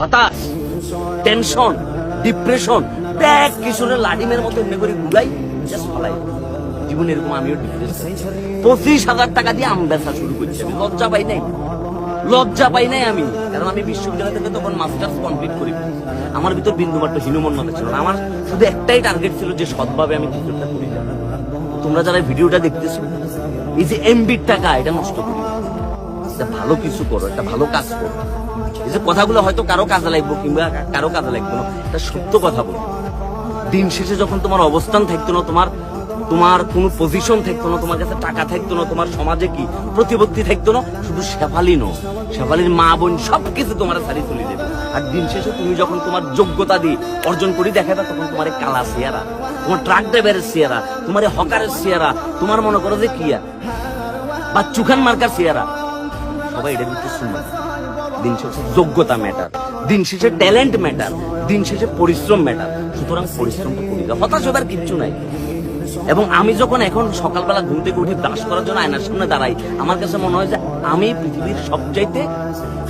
হতাশ tension depression bag কিশোরের লাডিমের মতো এমনি করে ঘুরাই জাস্ট ফলাই। জীবনে এরকম আমিও পঁচিশ হাজার টাকা দিয়ে আম বেচা শুরু করছি আমি। লজ্জা পাই নাই। লজ্জা পাই নাই আমি। কারণ আমি বিশ্ববিদ্যালয় থেকে তখন মাস্টার্স কমপ্লিট করি। আমার ভিতর বিন্দুমাত্র হীনমন্যতা ছিল আমার শুধু একটাই টার্গেট ছিল যে সৎভাবে আমি করি। তোমরা যারা ভিডিওটা দেখতেছো, এই যে এমবির টাকা, এটা নষ্ট করি। একটা ভালো কিছু করো, একটা ভালো কাজ করো। এই যে কথাগুলো হয়তো কারও কাজে লাগবো কিংবা কারও কাজে লাগবে না, এটা সত্য কথা বলো। দিন শেষে যখন তোমার অবস্থান থাকতো না, তোমার তোমার কোনো পজিশন থাকতো না, তোমার কাছে টাকা থাকতো না, তোমার সমাজে কি প্রতিপত্তি থাকতো না, শুধু শেফালি নো শেফালির মা বোন সবকিছু তোমার সারি চলে যাবে আর দিন শেষে তুমি যখন তোমার যোগ্যতা দিয়ে অর্জন করি দেখাবে তখন তোমার কালা চেয়ারা তোমার ট্রাক ড্রাইভারের চেয়ারা তোমার হকারের চেয়ারা তোমার মনে করো যে কিয়া বা চুখান মার্কার চেয়ারা সবাই এটার ভিতরে শুনবে দিন শেষে যোগ্যতা ম্যাটার দিন শেষে ট্যালেন্ট ম্যাটার দিন শেষে পরিশ্রম ম্যাটার সুতরাং পরিশ্রমটা করি হতাশ হবার কিচ্ছু নাই। এবং আমি যখন এখন সকালবেলা ঘুম থেকে উঠে ব্রাশ করার জন্য আয়নার সামনে দাঁড়াই, আমার কাছে মনে হয় যে আমি পৃথিবীর সবচাইতে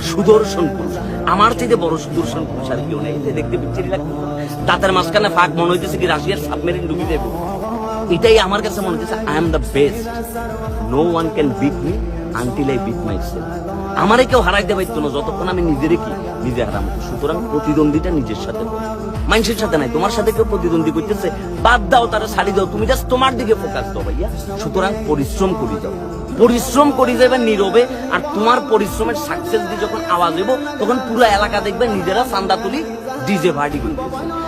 সুদর্শন পুরুষ। আমার চাইতে বড় সুদর্শন পুরুষ আর কেউ নেই। দেখতে লাগছে দাঁতের মাঝখানে ফাঁক মনে হইতেছে কি রাশিয়ার সাবমেরিন ডুবি দেবো। এটাই আমার কাছে মনে হচ্ছে I am the best no one can beat me আমারে কেউ হারাইতে পারতো না, যতক্ষণ আমি নিজেরে কি? নিজে হারাম। সুতরাং প্রতিদ্বন্দ্বিতা নিজের সাথে মানুষের সাথে নাই, তোমার সাথে কেউ প্রতিদ্বন্দ্বী করতেছে, বাদ দাও, তারা শাড়ি দাও। তুমি জাস্ট তোমার দিকে ফোকাস দাও ভাইয়া। সুতরাং পরিশ্রম করি যাও। পরিশ্রম করি যাবে নীরবে, আর তোমার পরিশ্রমের সাকসেস দিয়ে যখন আওয়াজ দেবো তখন পুরো এলাকা দেখবে নিজেরা চান্দা তুলি ডিজে পার্টি করতেছে।